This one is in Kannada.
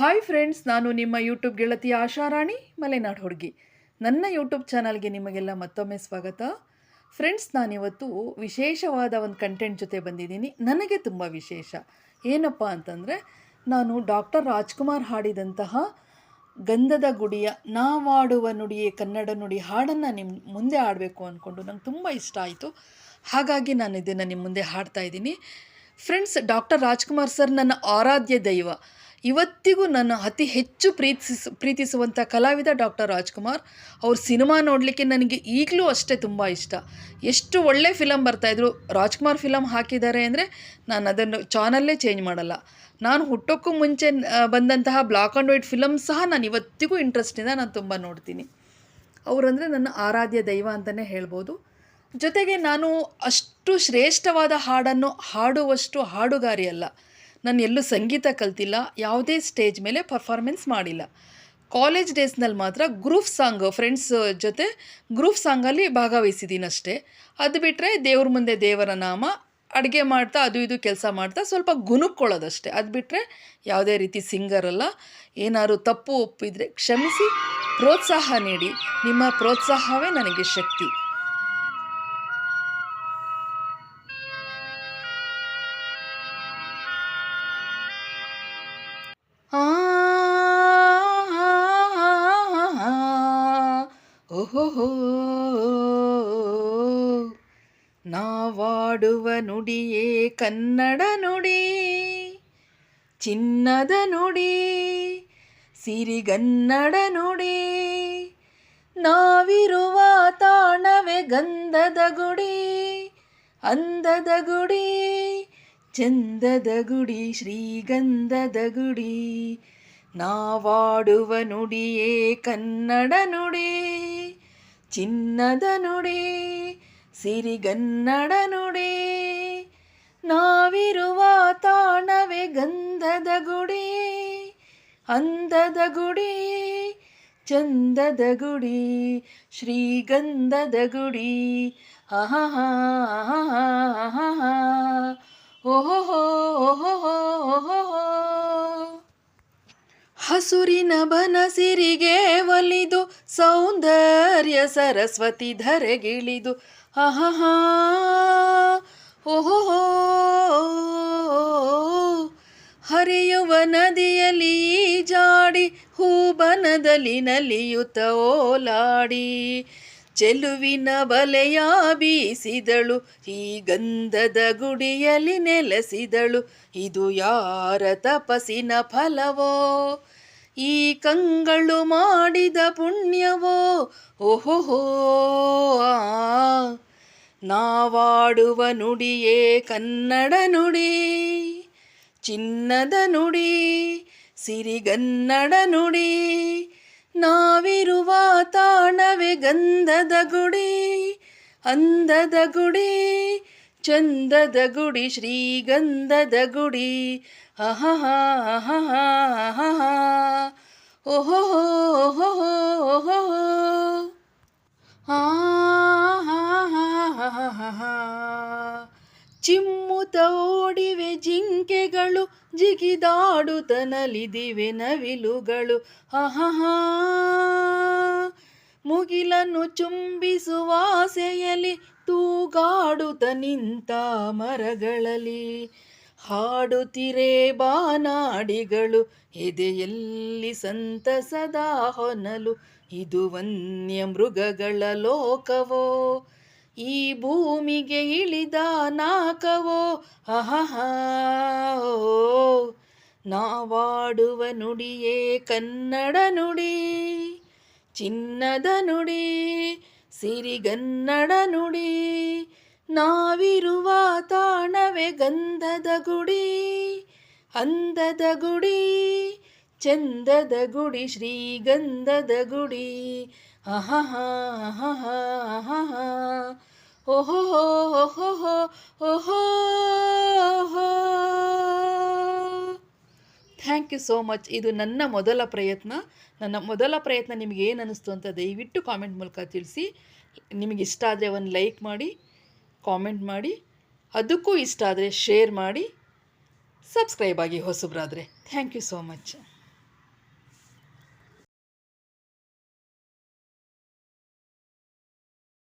ಹಾಯ್ ಫ್ರೆಂಡ್ಸ್ ನಾನು ನಿಮ್ಮ ಯೂಟ್ಯೂಬ್ ಗೆಳತಿ ಆಶಾರಾಣಿ ಮಲೆನಾಡು ಹುಡುಗಿ. ನನ್ನ ಯೂಟ್ಯೂಬ್ ಚಾನಲ್ಗೆ ನಿಮಗೆಲ್ಲ ಮತ್ತೊಮ್ಮೆ ಸ್ವಾಗತ. ಫ್ರೆಂಡ್ಸ್ ನಾನಿವತ್ತು ವಿಶೇಷವಾದ ಒಂದು ಕಂಟೆಂಟ್ ಜೊತೆ ಬಂದಿದ್ದೀನಿ. ನನಗೆ ತುಂಬ ವಿಶೇಷ. ಏನಪ್ಪ ಅಂತಂದರೆ, ನಾನು ಡಾಕ್ಟರ್ ರಾಜ್ಕುಮಾರ್ ಹಾಡಿದಂತಹ ಗಂಧದ ಗುಡಿಯ ನಾವಾಡುವ ನುಡಿಯೇ ಕನ್ನಡ ನುಡಿ ಹಾಡನ್ನು ನಿಮ್ಮ ಮುಂದೆ ಹಾಡಬೇಕು ಅಂದ್ಕೊಂಡು ನಂಗೆ ತುಂಬ ಇಷ್ಟ ಆಯಿತು. ಹಾಗಾಗಿ ನಾನು ಇದನ್ನು ನಿಮ್ಮ ಮುಂದೆ ಹಾಡ್ತಾ ಇದ್ದೀನಿ. ಫ್ರೆಂಡ್ಸ್ ಡಾಕ್ಟರ್ ರಾಜ್ಕುಮಾರ್ ಸರ್ ನನ್ನ ಆರಾಧ್ಯ ದೈವ. ಇವತ್ತಿಗೂ ನನ್ನ ಅತಿ ಹೆಚ್ಚು ಪ್ರೀತಿಸ್ ಪ್ರೀತಿಸುವಂಥ ಕಲಾವಿದ ಡಾಕ್ಟರ್ ರಾಜ್ಕುಮಾರ್ ಅವ್ರ ಸಿನಿಮಾ ನೋಡಲಿಕ್ಕೆ ನನಗೆ ಈಗಲೂ ಅಷ್ಟೇ ತುಂಬ ಇಷ್ಟ. ಎಷ್ಟು ಒಳ್ಳೆ ಫಿಲಮ್ ಬರ್ತಾಯಿದ್ರು ರಾಜ್ಕುಮಾರ್ ಫಿಲಮ್ ಹಾಕಿದ್ದಾರೆ ಅಂದರೆ ನಾನು ಅದನ್ನು ಚಾನಲ್ಲೇ ಚೇಂಜ್ ಮಾಡಲ್ಲ. ನಾನು ಹುಟ್ಟೋಕ್ಕೂ ಮುಂಚೆ ಬಂದಂತಹ ಬ್ಲಾಕ್ ಆ್ಯಂಡ್ ವೈಟ್ ಫಿಲಮ್ ಸಹ ನಾನು ಇವತ್ತಿಗೂ ಇಂಟ್ರೆಸ್ಟಿಂದ ನಾನು ತುಂಬ ನೋಡ್ತೀನಿ. ಅವರಂದರೆ ನನ್ನ ಆರಾಧ್ಯ ದೈವ ಅಂತಲೇ ಹೇಳ್ಬೋದು. ಜೊತೆಗೆ ನಾನು ಅಷ್ಟು ಶ್ರೇಷ್ಠವಾದ ಹಾಡನ್ನು ಹಾಡುವಷ್ಟು ಹಾಡುಗಾರಿ ಅಲ್ಲ ನಾನು ಎಲ್ಲೂ ಸಂಗೀತ ಕಲ್ತಿಲ್ಲ, ಯಾವುದೇ ಸ್ಟೇಜ್ ಮೇಲೆ ಪರ್ಫಾರ್ಮೆನ್ಸ್ ಮಾಡಿಲ್ಲ. ಕಾಲೇಜ್ ಡೇಸ್ನಲ್ಲಿ ಮಾತ್ರ ಗ್ರೂಪ್ ಸಾಂಗ್ ಫ್ರೆಂಡ್ಸ್ ಜೊತೆ ಗ್ರೂಪ್ ಸಾಂಗಲ್ಲಿ ಭಾಗವಹಿಸಿದ್ದೀನಿ ಅಷ್ಟೇ. ಅದು ಬಿಟ್ಟರೆ ದೇವ್ರ ಮುಂದೆ ದೇವರ ನಾಮ, ಅಡುಗೆ ಮಾಡ್ತಾ ಅದು ಇದು ಕೆಲಸ ಮಾಡ್ತಾ ಸ್ವಲ್ಪ ಗುನುಕ್ಕೊಳ್ಳೋದಷ್ಟೇ ಅದು ಬಿಟ್ಟರೆ ಯಾವುದೇ ರೀತಿ ಸಿಂಗರ್ ಅಲ್ಲ. ಏನಾದ್ರು ತಪ್ಪು ಒಪ್ಪಿದರೆ ಕ್ಷಮಿಸಿ, ಪ್ರೋತ್ಸಾಹ ನೀಡಿ. ನಿಮ್ಮ ಪ್ರೋತ್ಸಾಹವೇ ನನಗೆ ಶಕ್ತಿ. ಓಹೋ, ನಾವಾಡುವ ನುಡಿಯೇ ಕನ್ನಡ ನುಡಿ, ಚಿನ್ನದ ನುಡಿ, ಸಿರಿಗನ್ನಡ ನುಡಿ, ನಾವಿರುವ ತಾಣವೇ ಗಂಧದ ಗುಡಿ, ಅಂದದ ಗುಡಿ, ಚಂದದ ಗುಡಿ, ಶ್ರೀಗಂಧದ ಗುಡಿ, ನಾವಾಡುವ ನುಡಿಯೇ ಕನ್ನಡ ನುಡಿ. ಚಿನ್ನದ ನುಡಿ, ಸಿರಿಗನ್ನಡ ನುಡಿ, ನಾವಿರುವ ತಾಣವೇ ಗಂಧದ ಗುಡಿ ಅಂದದ ಗುಡಿ, ಚಂದದ ಗುಡಿ, ಶ್ರೀಗಂಧದ ಗುಡಿ. ಅಹಹ ಓಹೋ ಹಸುರಿನ ಬನಸಿರಿಗೆ ಸೌಂದರ್ಯ ಸರಸ್ವತಿ ಧರೆಗಿಳಿದು. ಆಹಾ ಓಹೋ ಹರಿಯುವ ನದಿಯಲ್ಲಿ ಜಾಡಿ ಹೂಬನದಲ್ಲಿ ನಲಿಯುತ್ತ ಓಲಾಡಿ. ಚೆಲುವಿನ ಬಲೆಯ ಬೀಸಿದಳು, ಈ ಗಂಧದ ಗುಡಿಯಲ್ಲಿ ನೆಲೆಸಿದಳು. ಇದು ಯಾರ ತಪಸ್ಸಿನ ಫಲವೋ? ಈ ಕಂಗಳು ಮಾಡಿದ ಪುಣ್ಯವೋ? ಓಹೋ ಆ. ನಾವಾಡುವ ನುಡಿಯೇ ಕನ್ನಡ ನುಡಿ, ಚಿನ್ನದ ನುಡಿ, ಸಿರಿಗನ್ನಡ ನುಡಿ. ನಾವಿರುವ ತಾಣವೇ ಗಂಧದ ಗುಡಿ, ಅಂದದ ಗುಡಿ, ಚಂದದ ಗುಡಿ, ಶ್ರೀಗಂಧದ ಗುಡಿ. ಆಹಾ ಓಹೋ ಚಿಮ್ಮುತ ಓಡಿವೆ ಜಿಂಕೆಗಳು ಜಿಗಿದಾಡುತ್ತ ನಲಿದಿವೆ ನವಿಲುಗಳು ಆಹಾ ಮುಗಿಲನ್ನು ಚುಂಬಿಸುವ ಆಸೆಯಲ್ಲಿ ತೂಗಾಡುತ್ತ ನಿಂತ ಮರಗಳಲ್ಲಿ. ಹಾಡುತ್ತಿರೆ ಬಾನಾಡಿಗಳು, ಎದೆಯಲ್ಲಿ ಸಂತಸದ ಹೊನಲು. ಇದು ವನ್ಯ ಮೃಗಗಳ ಲೋಕವೋ? ಈ ಭೂಮಿಗೆ ಇಳಿದ ನಾಕವೋ ಓ, ನಾವಾಡುವ ನುಡಿಯೇ ಕನ್ನಡ ನುಡಿ, ಚಿನ್ನದ ನುಡಿ, ಸಿರಿಗನ್ನಡ ನುಡಿ, ನಾವಿರುವ ತಾಣವೇ ಗಂಧದ ಗುಡಿ, ಅಂದದ ಗುಡಿ, ಚಂದದ ಗುಡಿ, ಶ್ರೀಗಂಧದ ಗುಡಿ ಥ್ಯಾಂಕ್ ಯು ಸೋ ಮಚ್. ಇದು ನನ್ನ ಮೊದಲ ಪ್ರಯತ್ನ. ನನ್ನ ಮೊದಲ ಪ್ರಯತ್ನ ನಿಮಗೆ ಏನು ಅನ್ನಿಸ್ತು ಅಂತ ದಯವಿಟ್ಟು ಕಾಮೆಂಟ್ ಮೂಲಕ ತಿಳಿಸಿ. ನಿಮಗೆ ಇಷ್ಟ ಆದರೆ ಒಂದು ಲೈಕ್ ಮಾಡಿ, ಕಾಮೆಂಟ್ ಮಾಡಿ. ಅದಕ್ಕೂ ಇಷ್ಟ ಆದರೆ ಶೇರ್ ಮಾಡಿ. ಸಬ್ಸ್ಕ್ರೈಬ್ ಆಗಿ ಹೊಸಬ್ರಾದರೆ. Thank you so much.